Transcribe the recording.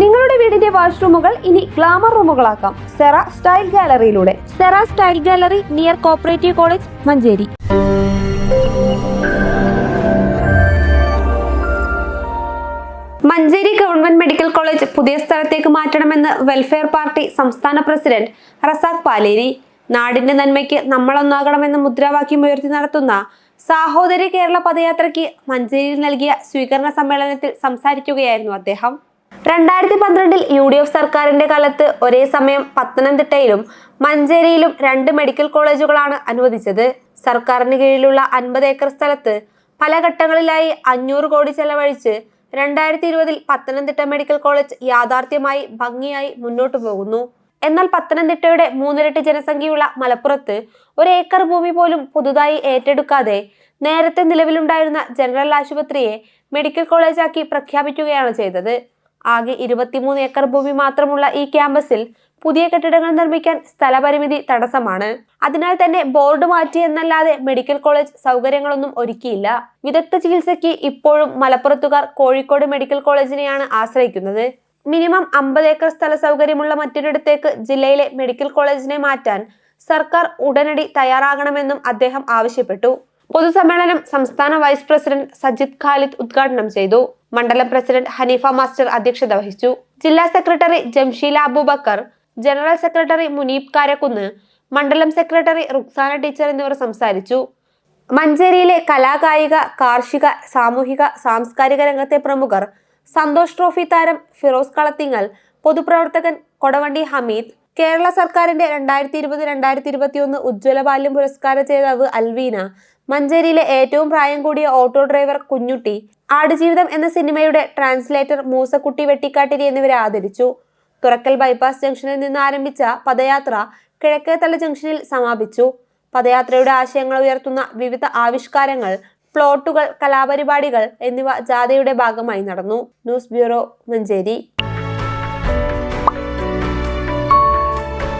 നിങ്ങളുടെ വീടിന്റെ വാഷ്റൂമുകൾ ഇനി ഗ്ലാമർ റൂമുകളാക്കാം. Cera style ഗാലറിയിലൂടെ. Cera style gallery near cooperative college Manjeri. Manjeri government medical college പുതിയ സ്ഥലത്തേക്ക് മാറ്റണമെന്ന് വെൽഫെയർ പാർട്ടി സംസ്ഥാന പ്രസിഡന്റ് റസാഖ് പാലേരി. നാടിന്റെ നന്മയ്ക്ക് നമ്മളൊന്നാകണമെന്ന മുദ്രാവാക്യം ഉയർത്തി നടത്തുന്ന സാഹോദരി കേരള പദയാത്രയ്ക്ക് മഞ്ചേരിയിൽ നൽകിയ സ്വീകരണ സമ്മേളനത്തിൽ സംസാരിക്കുകയായിരുന്നു അദ്ദേഹം. രണ്ടായിരത്തി പന്ത്രണ്ടിൽ യു ഡി എഫ് സർക്കാരിന്റെ കാലത്ത് ഒരേ സമയം പത്തനംതിട്ടയിലും മഞ്ചേരിയിലും രണ്ട് മെഡിക്കൽ കോളേജുകളാണ് അനുവദിച്ചത്. സർക്കാരിന് കീഴിലുള്ള അൻപത് ഏക്കർ സ്ഥലത്ത് പല ഘട്ടങ്ങളിലായി അഞ്ഞൂറ് കോടി ചെലവഴിച്ച് രണ്ടായിരത്തി ഇരുപതിൽ പത്തനംതിട്ട മെഡിക്കൽ കോളേജ് യാഥാർത്ഥ്യമായി ഭംഗിയായി മുന്നോട്ടു പോകുന്നു. എന്നാൽ പത്തനംതിട്ടയുടെ മൂന്നിരട്ടി ജനസംഖ്യയുള്ള മലപ്പുറത്ത് ഒരു ഏക്കർ ഭൂമി പോലും പുതുതായി ഏറ്റെടുക്കാതെ നേരത്തെ നിലവിലുണ്ടായിരുന്ന ജനറൽ ആശുപത്രിയെ മെഡിക്കൽ കോളേജാക്കി പ്രഖ്യാപിക്കുകയാണ് ചെയ്തത്. ആകെ ഇരുപത്തിമൂന്ന് ഏക്കർ ഭൂമി മാത്രമുള്ള ഈ ക്യാമ്പസിൽ പുതിയ കെട്ടിടങ്ങൾ നിർമ്മിക്കാൻ സ്ഥലപരിമിതി തടസ്സമാണ്. അതിനാൽ തന്നെ ബോർഡ് മാറ്റി എന്നല്ലാതെ മെഡിക്കൽ കോളേജ് സൗകര്യങ്ങളൊന്നും ഒരുക്കിയില്ല. വിദഗ്ധ ചികിത്സയ്ക്ക് ഇപ്പോഴും മലപ്പുറത്തുകാർ കോഴിക്കോട് മെഡിക്കൽ കോളേജിനെയാണ് ആശ്രയിക്കുന്നത്. മിനിമം അമ്പത് ഏക്കർ സ്ഥല സൗകര്യമുള്ള മറ്റൊരിടത്തേക്ക് ജില്ലയിലെ മെഡിക്കൽ കോളേജിനെ മാറ്റാൻ സർക്കാർ ഉടനടി തയ്യാറാകണമെന്നും അദ്ദേഹം ആവശ്യപ്പെട്ടു. പൊതുസമ്മേളനം സംസ്ഥാന വൈസ് പ്രസിഡന്റ് സജിത് ഖാലിദ് ഉദ്ഘാടനം ചെയ്തു. മണ്ഡലം പ്രസിഡന്റ് ഹനീഫ മാസ്റ്റർ അധ്യക്ഷത വഹിച്ചു. ജില്ലാ secretary Jamsheela Abubakar general secretary Muneeb Karakunnu മണ്ഡലം സെക്രട്ടറി റുക്സാന ടീച്ചർ എന്നിവർ സംസാരിച്ചു. മഞ്ചേരിയിലെ കലാകായിക കാർഷിക സാമൂഹിക സാംസ്കാരിക രംഗത്തെ പ്രമുഖർ സന്തോഷ് ട്രോഫി താരം ഫിറോസ് കളത്തിങ്ങൽ പൊതുപ്രവർത്തകൻ കൊടവണ്ടി ഹമീദ് കേരള സർക്കാരിന്റെ രണ്ടായിരത്തി ഇരുപത് രണ്ടായിരത്തി ഇരുപത്തിയൊന്ന് ഉജ്ജ്വല ബാല്യം പുരസ്കാര ജേതാവ് അൽവീന മഞ്ചേരിയിലെ ഏറ്റവും പ്രായം കൂടിയ ഓട്ടോ ഡ്രൈവർ കുഞ്ഞുട്ടി ആടുജീവിതം എന്ന സിനിമയുടെ ട്രാൻസ്ലേറ്റർ മൂസക്കുട്ടി വെട്ടിക്കാട്ടിരി എന്നിവരെ ആദരിച്ചു. തുറക്കൽ ബൈപ്പാസ് ജംഗ്ഷനിൽ നിന്ന് ആരംഭിച്ച പദയാത്ര കിഴക്കേത്തല ജംഗ്ഷനിൽ സമാപിച്ചു. പദയാത്രയുടെ ആശയങ്ങൾ ഉയർത്തുന്ന വിവിധ ആവിഷ്കാരങ്ങൾ പ്ലോട്ടുകൾ കലാപരിപാടികൾ എന്നിവ ജാഥയുടെ ഭാഗമായി നടന്നു. News bureau Manjeri.